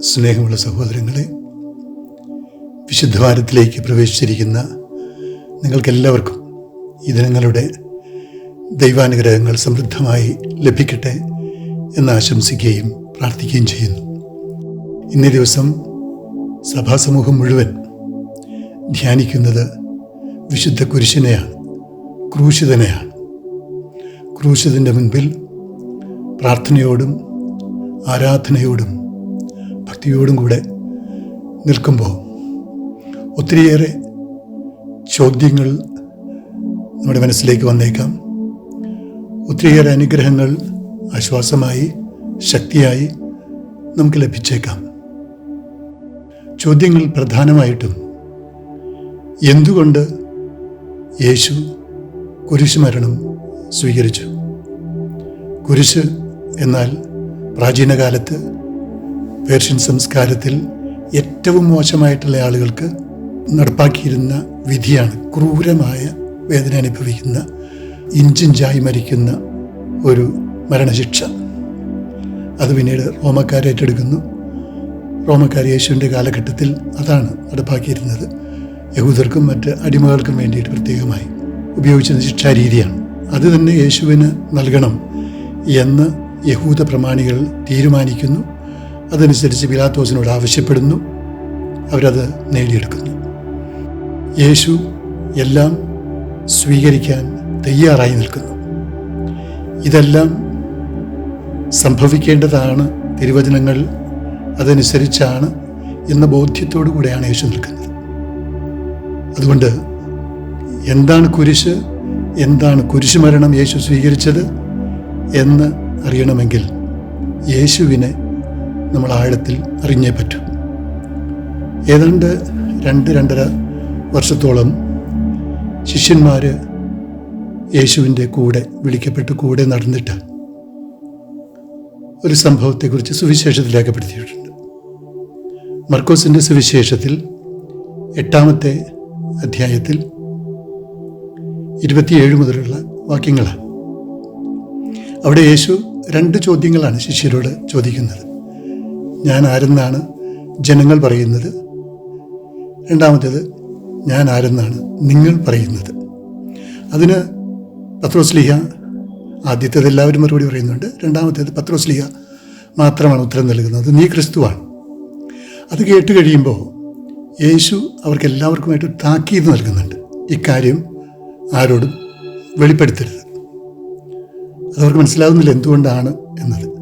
സ്നേഹമുള്ള സഹോദരങ്ങളെ വിശുദ്ധവാരത്തിലേക്ക് പ്രവേശിച്ചിരിക്കുന്ന നിങ്ങൾക്കെല്ലാവർക്കും ഈ ദിനങ്ങളുടെ ദൈവാനുഗ്രഹങ്ങൾ സമൃദ്ധമായി ലഭിക്കട്ടെ എന്ന് ആശംസിക്കുകയും പ്രാർത്ഥിക്കുകയും ചെയ്യുന്നു. ഇന്നേ ദിവസം സഭാസമൂഹം മുഴുവൻ ധ്യാനിക്കുന്നത് വിശുദ്ധ കുരിശിനെയാണ് ക്രൂശിതനെയാണ്. ക്രൂശിതന്റെ മുൻപിൽ പ്രാർത്ഥനയോടും ആരാധനയോടും ഭക്തിയോടും കൂടെ നിൽക്കുമ്പോൾ ഒത്തിരിയേറെ ചോദ്യങ്ങൾ നമ്മുടെ മനസ്സിലേക്ക് വന്നേക്കാം. ഒത്തിരിയേറെ അനുഗ്രഹങ്ങൾ ആശ്വാസമായി ശക്തിയായി നമുക്ക് ലഭിച്ചേക്കാം. ചോദ്യങ്ങൾ പ്രധാനമായിട്ടും എന്തുകൊണ്ട് യേശു കുരിശുമരണം സ്വീകരിച്ചു? കുരിശ് എന്നാൽ പ്രാചീന കാലത്ത് പേർഷ്യൻ സംസ്കാരത്തിൽ ഏറ്റവും മോശമായിട്ടുള്ള ആളുകൾക്ക് നടപ്പാക്കിയിരുന്ന വിധിയാണ് ക്രൂരമായ വേദന അനുഭവിക്കുന്ന ഇഞ്ചിഞ്ചായി മരിക്കുന്ന ഒരു മരണശിക്ഷ. അത് പിന്നീട് റോമക്കാർ ഏറ്റെടുക്കുന്നു. റോമക്കാർ യേശുവിന്റെ കാലഘട്ടത്തിൽ അതാണ് നടപ്പാക്കിയിരുന്നത്. യഹൂദർക്കും മറ്റ് അടിമകൾക്കും വേണ്ടിയിട്ട് പ്രത്യേകമായി ഉപയോഗിച്ചിരുന്ന ശിക്ഷാരീതിയാണ്. അത് തന്നെ യേശുവിന് നൽകണം എന്ന് യഹൂദ പ്രമാണികൾ തീരുമാനിക്കുന്നു. അതനുസരിച്ച് പിലാത്തോസിനോട് ആവശ്യപ്പെടുന്നു. അവരത് നേടിയെടുക്കുന്നു. യേശു എല്ലാം സ്വീകരിക്കാൻ തയ്യാറായി നിൽക്കുന്നു. ഇതെല്ലാം സംഭവിക്കേണ്ടതാണ് തിരുവചനങ്ങൾ അതനുസരിച്ചാണ് എന്ന ബോധ്യത്തോടു കൂടെയാണ് യേശു നിൽക്കുന്നത്. അതുകൊണ്ട് എന്താണ് കുരിശ് എന്താണ് കുരിശുമരണം യേശു സ്വീകരിച്ചത് എന്ന് അറിയണമെങ്കിൽ യേശുവിനെ നമ്മൾ ആഴത്തിൽ അറിഞ്ഞേ പറ്റൂ. ഏതാണ്ട് രണ്ട് രണ്ടര വർഷത്തോളം ശിഷ്യന്മാർ യേശുവിന്റെ കൂടെ വിളിക്കപ്പെട്ട് കൂടെ നടന്നിട്ട് ഒരു സംഭവത്തെക്കുറിച്ച് സുവിശേഷത്തിൽ രേഖപ്പെടുത്തിയിട്ടുണ്ട് മർക്കോസിന്റെ സുവിശേഷത്തിൽ എട്ടാമത്തെ അധ്യായത്തിൽ ഇരുപത്തിയേഴ് മുതലുള്ള വാക്യങ്ങളാണ്. അവിടെ യേശു രണ്ട് ചോദ്യങ്ങളാണ് ശിഷ്യരോട് ചോദിക്കുന്നത്. ഞാൻ ആരെന്നാണ് ജനങ്ങൾ പറയുന്നത്? രണ്ടാമത്തേത് ഞാൻ ആരെന്നാണ് നിങ്ങൾ പറയുന്നത്? അതിന് പത്രോസ്ലിഹ ആദ്യത്തേത് എല്ലാവരും മറുപടി പറയുന്നുണ്ട്. രണ്ടാമത്തേത് പത്രോസ്ലിഹ മാത്രമാണ് ഉത്തരം നൽകുന്നത്. നീ ക്രിസ്തുവാണ്. അത് കേട്ട് കഴിയുമ്പോൾ യേശു അവർക്ക് എല്ലാവർക്കുമായിട്ട് താക്കീത് നൽകുന്നുണ്ട്. ഇക്കാര്യം ആരോടും വെളിപ്പെടുത്തരുത്. അതവർക്ക് മനസ്സിലാകുന്നില്ല എന്തുകൊണ്ടാണ് എന്നത്.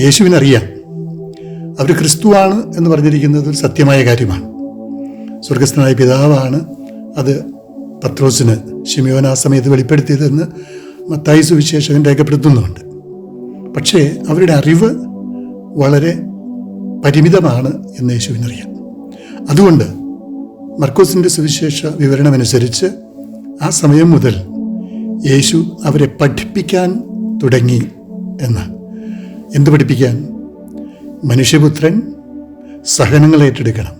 യേശുവിനറിയാം. അവർ ക്രിസ്തുവാണ് എന്ന് പറഞ്ഞിരിക്കുന്നത് ഒരു സത്യമായ കാര്യമാണ്. സ്വർഗസ്ഥനായ പിതാവാണ് അത് പത്രോസിന് ഷിമിയോൻ ആ സമയത്ത് വെളിപ്പെടുത്തിയതെന്ന് മത്തായി സുവിശേഷകൻ രേഖപ്പെടുത്തുന്നുണ്ട്. പക്ഷേ അവരുടെ അറിവ് വളരെ പരിമിതമാണ് എന്ന് യേശുവിനറിയാം. അതുകൊണ്ട് മർക്കോസിന്റെ സുവിശേഷ വിവരണമനുസരിച്ച് ആ സമയം മുതൽ യേശു അവരെ പഠിപ്പിക്കാൻ തുടങ്ങി എന്ന് എന്ത് പഠിപ്പിക്കാൻ? മനുഷ്യപുത്രൻ സഹനങ്ങൾ ഏറ്റെടുക്കണം.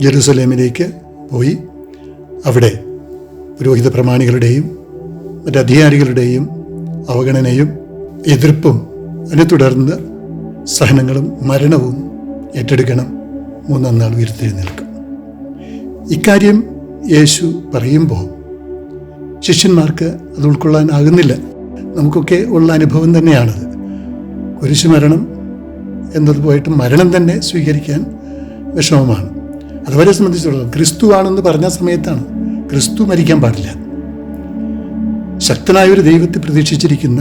ജെറുസലേമിലേക്ക് പോയി അവിടെ പുരോഹിത പ്രമാണികളുടെയും മറ്റധികാരികളുടെയും അവഗണനയും എതിർപ്പും അതിനെ തുടർന്ന് സഹനങ്ങളും മരണവും ഏറ്റെടുക്കണം. മൂന്നാം നാൾ ഉയർത്തെഴുന്നേൽക്കും. ഇക്കാര്യം യേശു പറയുമ്പോൾ ശിഷ്യന്മാർക്ക് അത് ഉൾക്കൊള്ളാനാകുന്നില്ല നമുക്കൊക്കെ ഉള്ള അനുഭവം തന്നെയാണത്. കുരിശു എന്നതുപോയിട്ട് മരണം തന്നെ സ്വീകരിക്കാൻ വിഷമമാണ്. അതുവരെ സംബന്ധിച്ചിടത്തോളം ക്രിസ്തു ആണെന്ന് പറഞ്ഞ സമയത്താണ് ക്രിസ്തു മരിക്കാൻ പാടില്ല. ശക്തനായ ഒരു ദൈവത്തെ പ്രതീക്ഷിച്ചിരിക്കുന്ന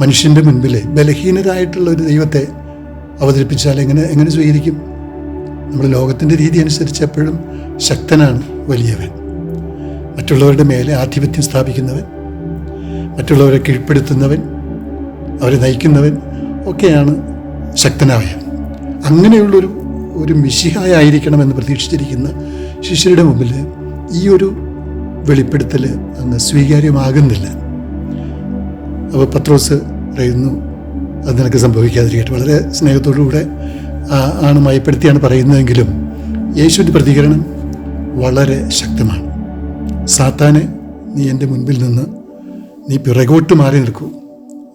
മനുഷ്യന്റെ മുൻപിൽ ബലഹീനരായിട്ടുള്ള ഒരു ദൈവത്തെ അവതരിപ്പിച്ചാൽ എങ്ങനെ എങ്ങനെ സ്വീകരിക്കും? നമ്മുടെ ലോകത്തിന്റെ രീതി അനുസരിച്ച് എപ്പോഴും ശക്തനാണ് വലിയവൻ. മറ്റുള്ളവരുടെ മേലെ ആധിപത്യം സ്ഥാപിക്കുന്നവൻ മറ്റുള്ളവരെ കീഴ്പ്പെടുത്തുന്നവൻ അവരെ നയിക്കുന്നവൻ ഒക്കെയാണ് ശക്തനായ. അങ്ങനെയുള്ളൊരു ഒരു മിശിഹായ മിശിഹായായിരിക്കണമെന്ന് പ്രതീക്ഷിച്ചിരിക്കുന്ന ശിഷ്യരുടെ മുമ്പിൽ ഈ ഒരു വെളിപ്പെടുത്തൽ അങ്ങ് സ്വീകാര്യമാകുന്നില്ല. അപ്പോൾ പത്രോസ് പറയുന്നു അത് നിനക്ക് സംഭവിക്കാതിരിക്കട്ടെ. വളരെ സ്നേഹത്തോടുകൂടെ ആണ് മയപ്പെടുത്തിയാണ് പറയുന്നതെങ്കിലും യേശുവിന്റെ പ്രതികരണം വളരെ ശക്തമാണ്. സാത്താനെ നീ എന്റെ മുൻപിൽ നിന്ന് നീ പിറകോട്ട് മാറി നിൽക്കൂ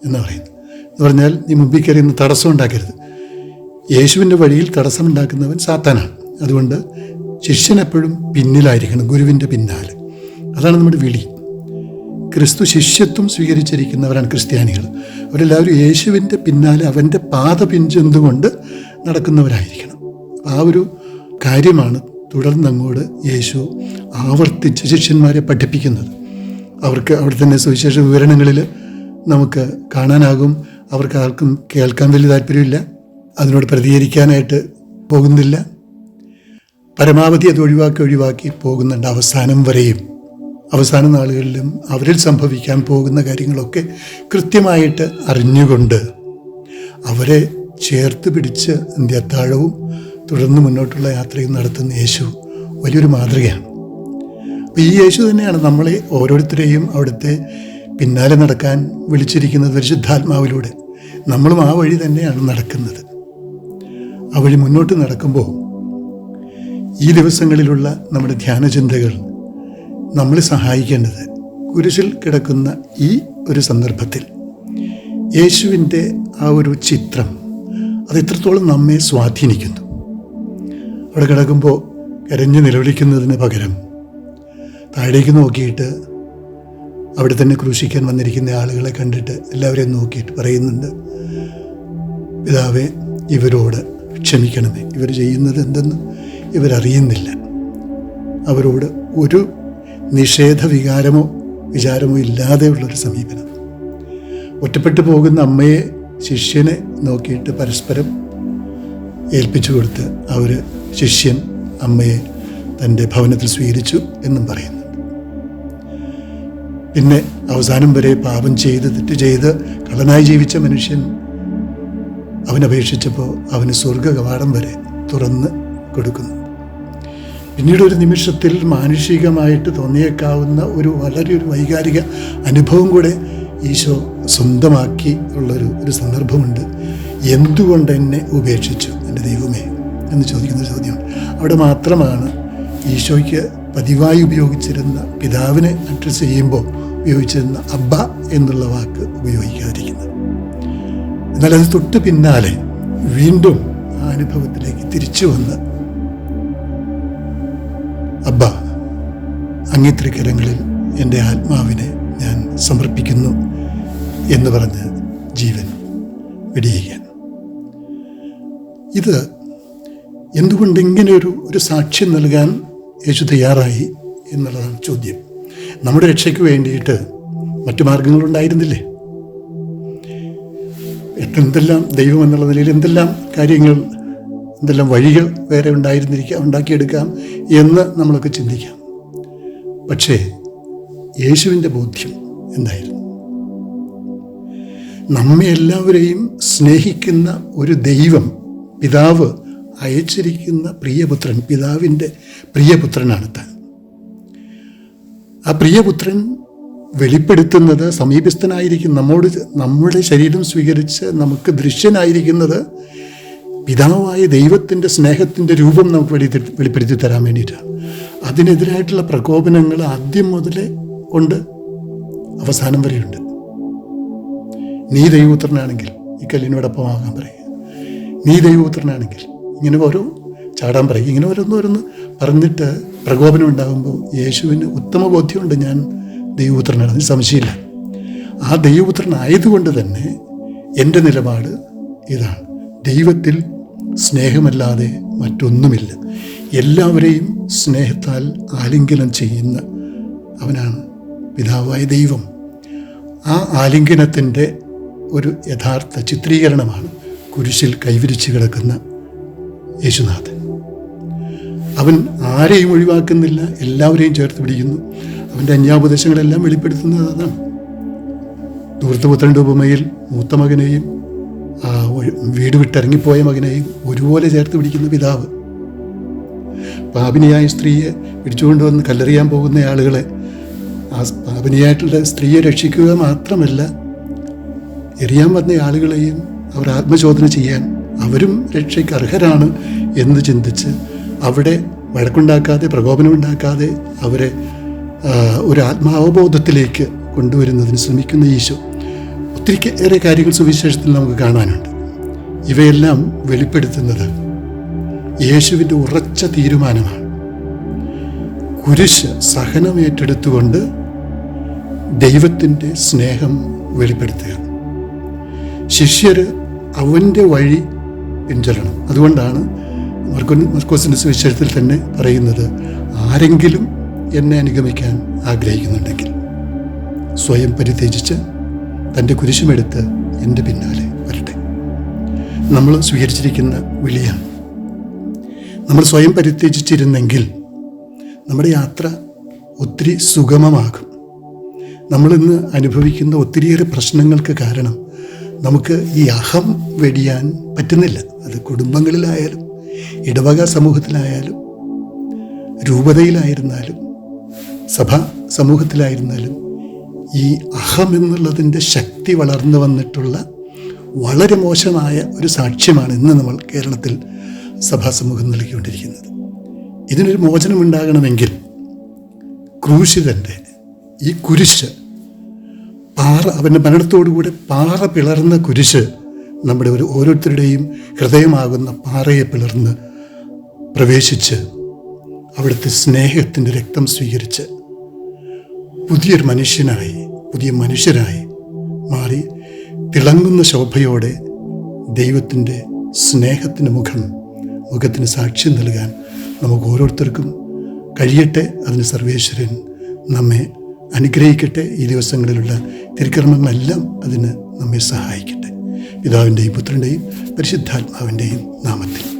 എന്ന് പറയുന്നു. എന്ന് പറഞ്ഞാൽ നീ മുമ്പിൽ കയറി ഇന്ന് തടസ്സം ഉണ്ടാക്കരുത്. യേശുവിന്റെ വഴിയിൽ തടസ്സമുണ്ടാക്കുന്നവൻ സാത്താനാണ്. അതുകൊണ്ട് ശിഷ്യൻ എപ്പോഴും പിന്നിലായിരിക്കണം ഗുരുവിന്റെ പിന്നാലെ. അതാണ് നമ്മുടെ വിളി. ക്രിസ്തു ശിഷ്യത്വം സ്വീകരിച്ചിരിക്കുന്നവരാണ് ക്രിസ്ത്യാനികൾ. അവരെല്ലാവരും യേശുവിന്റെ പിന്നാലെ അവന്റെ പാത പിഞ്ചെന്തുകൊണ്ട് നടക്കുന്നവരായിരിക്കണം. ആ ഒരു കാര്യമാണ് തുടർന്ന് അങ്ങോട്ട് യേശു ആവർത്തിച്ച് ശിഷ്യന്മാരെ പഠിപ്പിക്കുന്നത്. അവർക്ക് അവിടെ തന്നെ സുവിശേഷ വിവരണങ്ങളിൽ നമുക്ക് കാണാനാകും. അവർക്ക് ആർക്കും കേൾക്കാൻ വലിയ താല്പര്യമില്ല അതിനോട് പ്രതികരിക്കാനായിട്ട് പോകുന്നില്ല. പരമാവധി അത് ഒഴിവാക്കി ഒഴിവാക്കി പോകുന്നുണ്ട് അവസാനം വരെയും. അവസാന നാളുകളിലും അവരിൽ സംഭവിക്കാൻ പോകുന്ന കാര്യങ്ങളൊക്കെ കൃത്യമായിട്ട് അറിഞ്ഞുകൊണ്ട് അവരെ ചേർത്ത് പിടിച്ച് അന്ത്യത്താഴവും തുടർന്ന് മുന്നോട്ടുള്ള യാത്രയും നടത്തുന്ന യേശു വലിയൊരു മാതൃകയാണ്. അപ്പോൾ ഈ യേശു തന്നെയാണ് നമ്മളെ ഓരോരുത്തരെയും അവിടുത്തെ പിന്നാലെ നടക്കാൻ വിളിച്ചിരിക്കുന്നത് പരിശുദ്ധാത്മാവിലൂടെ. നമ്മളും ആ വഴി തന്നെയാണ് നടക്കുന്നത്. ആ വഴി മുന്നോട്ട് നടക്കുമ്പോൾ ഈ ദിവസങ്ങളിലുള്ള നമ്മുടെ ധ്യാനചിന്തകൾ നമ്മളെ സഹായിക്കേണ്ടത് കുരിശിൽ കിടക്കുന്ന ഈ ഒരു സന്ദർഭത്തിൽ യേശുവിന്റെ ആ ഒരു ചിത്രം അത് എത്രത്തോളം നമ്മെ സ്വാധീനിക്കുന്നു. അവിടെ കിടക്കുമ്പോൾ കരഞ്ഞ് നിലവിളിക്കുന്നതിന് പകരം താഴേക്ക് നോക്കിയിട്ട് അവിടെ തന്നെ ക്രൂശിക്കാൻ വന്നിരിക്കുന്ന ആളുകളെ കണ്ടിട്ട് എല്ലാവരെയും നോക്കിയിട്ട് പറയുന്നുണ്ട് പിതാവെ ഇവരോട് ക്ഷമിക്കണമേ. ഇവർ ചെയ്യുന്നത് എന്തെന്ന് ഇവരറിയുന്നില്ല. അവരോട് ഒരു നിഷേധ വികാരമോ വിചാരമോ ഇല്ലാതെയുള്ളൊരു സമീപനം. ഒറ്റപ്പെട്ടു പോകുന്ന അമ്മയെ ശിഷ്യനെ നോക്കിയിട്ട് പരസ്പരം ഏൽപ്പിച്ചു കൊടുത്ത് അവർ ശിഷ്യൻ അമ്മയെ തന്റെ ഭവനത്തിൽ സ്വീകരിച്ചു എന്നും പറയുന്നുണ്ട് പിന്നെ അവസാനം വരെ പാപം ചെയ്ത് തെറ്റ് ചെയ്ത് കള്ളനായി ജീവിച്ച മനുഷ്യൻ അവനപേക്ഷിച്ചപ്പോൾ അവന് സ്വർഗ കവാടം വരെ തുറന്ന് കൊടുക്കുന്നു. പിന്നീട് ഒരു നിമിഷത്തിൽ മാനുഷികമായിട്ട് തോന്നിയേക്കാവുന്ന ഒരു വളരെ ഒരു വൈകാരിക അനുഭവം കൂടെ ഈശോ സ്വന്തമാക്കി ഉള്ളൊരു ഒരു സന്ദർഭമുണ്ട്. എന്തുകൊണ്ട് എന്നെ ഉപേക്ഷിച്ചു എന്റെ ദൈവമേ? എന്ന് ചോദിക്കുന്ന ചോദ്യമാണ് അവിടെ മാത്രമാണ് ഈശോയ്ക്ക് പതിവായി ഉപയോഗിച്ചിരുന്ന പിതാവിനെ അഡ്രസ്സ് ചെയ്യുമ്പോൾ ഉപയോഗിച്ചിരുന്ന അബ്ബ എന്നുള്ള വാക്ക് ഉപയോഗിക്കാതിരിക്കുന്നത്. എന്നാൽ അത് തൊട്ട് പിന്നാലെ വീണ്ടും ആ അനുഭവത്തിലേക്ക് തിരിച്ചു വന്ന് അബ്ബ അങ്ങിത്രിക്കരങ്ങളിൽ എന്റെ ആത്മാവിനെ ഞാൻ സമർപ്പിക്കുന്നു എന്ന് പറഞ്ഞ് ജീവൻ വെടിയുകയാണ്. ഇത് എന്തുകൊണ്ട് ഇങ്ങനെ ഒരു ഒരു സാക്ഷ്യം നൽകാൻ യേശു തയ്യാറായി എന്നുള്ളതാണ് ചോദ്യം. നമ്മുടെ രക്ഷയ്ക്ക് വേണ്ടിയിട്ട് മറ്റു മാർഗങ്ങളുണ്ടായിരുന്നില്ലേ? എന്തെല്ലാം ദൈവം എന്നുള്ള നിലയിൽ എന്തെല്ലാം കാര്യങ്ങൾ എന്തെല്ലാം വഴികൾ വേറെ ഉണ്ടായിരുന്നിരിക്കാം ഉണ്ടാക്കിയെടുക്കാം എന്ന് നമ്മളൊക്കെ ചിന്തിക്കാം. പക്ഷേ യേശുവിന്റെ ബോധ്യം എന്തായിരുന്നു? നമ്മെ എല്ലാവരെയും സ്നേഹിക്കുന്ന ഒരു ദൈവം പിതാവ് അയച്ചിരിക്കുന്ന പ്രിയപുത്രൻ പിതാവിന്റെ പ്രിയപുത്രനാണ് താൻ. ആ പ്രിയപുത്രൻ വെളിപ്പെടുത്തുന്നത് സമീപസ്ഥനായിരിക്കും നമ്മോട് നമ്മുടെ ശരീരം സ്വീകരിച്ച് നമുക്ക് ദൃശ്യനായിരിക്കുന്നത് പിതാവായ ദൈവത്തിന്റെ സ്നേഹത്തിന്റെ രൂപം നമുക്ക് വെളി വെളിപ്പെടുത്തി തരാൻ വേണ്ടിയിട്ടാണ്. അതിനെതിരായിട്ടുള്ള പ്രകോപനങ്ങൾ ആദ്യം മുതലേ ഉണ്ട് അവസാനം വരെയുണ്ട്. നീ ദൈവപുത്രനാണെങ്കിൽ ഈ കല്ലിനോടൊപ്പം ആകാൻ പറയുക. നീ ദൈവപുത്രനാണെങ്കിൽ ഇങ്ങനെ ഓരോ ചാടാൻ പറയും. ഇങ്ങനെ ഓരോന്ന് ഓരോന്ന് പറഞ്ഞിട്ട് പ്രകോപനം ഉണ്ടാകുമ്പോൾ യേശുവിന് ഉത്തമ ബോധ്യമുണ്ട്. ഞാൻ ദൈവപുത്രനാണ്. സംശയമില്ല. ആ ദൈവപുത്രനായതുകൊണ്ട് തന്നെ എന്റെ നിലപാട് ഇതാണ്. ദൈവത്തിൽ സ്നേഹമല്ലാതെ മറ്റൊന്നുമില്ല. എല്ലാവരെയും സ്നേഹത്താൽ ആലിംഗനം ചെയ്യുന്ന അവനാണ് പിതാവായ ദൈവം. ആ ആലിംഗനത്തിന്റെ ഒരു യഥാർത്ഥ ചിത്രീകരണമാണ് കുരിശിൽ കൈവിരിച്ച് കിടക്കുന്ന യേശുനാഥൻ. അവൻ ആരെയും ഒഴിവാക്കുന്നില്ല എല്ലാവരെയും ചേർത്ത് പിടിക്കുന്നു. അവന്റെ അന്യാപദേശങ്ങളെല്ലാം വെളിപ്പെടുത്തുന്നത് അതാണ്. ദൂർത്തപുത്രന്റെ ഉപമയിൽ മൂത്ത മകനെയും വീട് വിട്ടിറങ്ങിപ്പോയ മകനെയും ഒരുപോലെ ചേർത്ത് പിടിക്കുന്ന പിതാവ്. പാപിനിയായ സ്ത്രീയെ പിടിച്ചുകൊണ്ടുവന്ന് കല്ലെറിയാൻ പോകുന്ന ആളുകളെ ആ പാപിനിയായിട്ടുള്ള സ്ത്രീയെ രക്ഷിക്കുക മാത്രമല്ല എറിയാൻ വന്ന ആളുകളെയും അവർ ആത്മചോദന ചെയ്യാൻ അവരും രക്ഷയ്ക്ക് അർഹരാണ് എന്ന് ചിന്തിച്ച് അവിടെ വഴക്കുണ്ടാക്കാതെ പ്രകോപനമുണ്ടാക്കാതെ അവരെ ഒരു ആത്മാവബോധത്തിലേക്ക് കൊണ്ടുവരുന്നതിന് ശ്രമിക്കുന്ന ഈശോ. ഒത്തിരി ഏറെ കാര്യങ്ങൾ സുവിശേഷത്തിൽ നമുക്ക് കാണാനുണ്ട്. ഇവയെല്ലാം വെളിപ്പെടുത്തുന്നത് യേശുവിന്റെ ഉറച്ച തീരുമാനമാണ്. കുരിശ് സഹനം ഏറ്റെടുത്തുകൊണ്ട് ദൈവത്തിന്റെ സ്നേഹം വെളിപ്പെടുത്തുക. ശിഷ്യർ അവന്റെ വഴി പിൻചൊല്ലണം അതുകൊണ്ടാണ് മർക്കോ മർക്കോസിന്റെ സുവിശേഷത്തിൽ തന്നെ പറയുന്നത് ആരെങ്കിലും എന്നെ അനുഗമിക്കാൻ ആഗ്രഹിക്കുന്നുണ്ടെങ്കിൽ സ്വയം പരിത്യജിച്ച് തന്റെ കുരിശുമെടുത്ത് എന്റെ പിന്നാലെ വരട്ടെ. നമ്മൾ സ്വീകരിച്ചിരിക്കുന്ന വിളിയാണ്. നമ്മൾ സ്വയം പരിത്യജിച്ചിരുന്നെങ്കിൽ നമ്മുടെ യാത്ര ഒത്തിരി സുഗമമാകും. നമ്മളിന്ന് അനുഭവിക്കുന്ന ഒത്തിരിയേറെ പ്രശ്നങ്ങൾക്ക് കാരണം നമുക്ക് ഈ അഹം വെടിയാൻ പറ്റുന്നില്ല. അത് കുടുംബങ്ങളിലായാലും ഇടവക സമൂഹത്തിലായാലും രൂപതയിലായിരുന്നാലും സഭ സമൂഹത്തിലായിരുന്നാലും ഈ അഹം എന്നുള്ളതിന്റെ ശക്തി വളർന്നു വന്നിട്ടുള്ള വളരെ മോശമായ ഒരു സാക്ഷ്യമാണ് ഇന്ന് നമ്മൾ കേരളത്തിൽ സഭാ സമൂഹം നൽകിക്കൊണ്ടിരിക്കുന്നത്. ഇതിനൊരു മോചനമുണ്ടാകണമെങ്കിൽ ക്രൂശിതന്റെ ഈ കുരിശ് പാറ അവന്റെ മരണത്തോടുകൂടെ പാറ പിളർന്ന കുരിശ് നമ്മുടെ ഒരു ഓരോരുത്തരുടെയും ഹൃദയമാകുന്ന പാറയെ പിളർന്ന് പ്രവേശിച്ച് അവിടുത്തെ സ്നേഹത്തിന്റെ രക്തം സ്വീകരിച്ച് പുതിയൊരു മനുഷ്യനായി പുതിയ മനുഷ്യരായി മാറി തിളങ്ങുന്ന ശോഭയോടെ ദൈവത്തിന്റെ സ്നേഹത്തിന് മുഖം മുഖത്തിന് സാക്ഷ്യം നൽകാൻ നമുക്ക് ഓരോരുത്തർക്കും കഴിയട്ടെ. അതിന് സർവേശ്വരൻ നമ്മെ അനുഗ്രഹിക്കട്ടെ ഈ ദിവസങ്ങളിലുള്ള തിരുക്കർമ്മങ്ങളെല്ലാം അതിന് നമ്മെ സഹായിക്കട്ടെ. പിതാവിന്റെയും പുത്രന്റെയും പരിശുദ്ധാത്മാവിന്റെയും നാമത്തിൽ.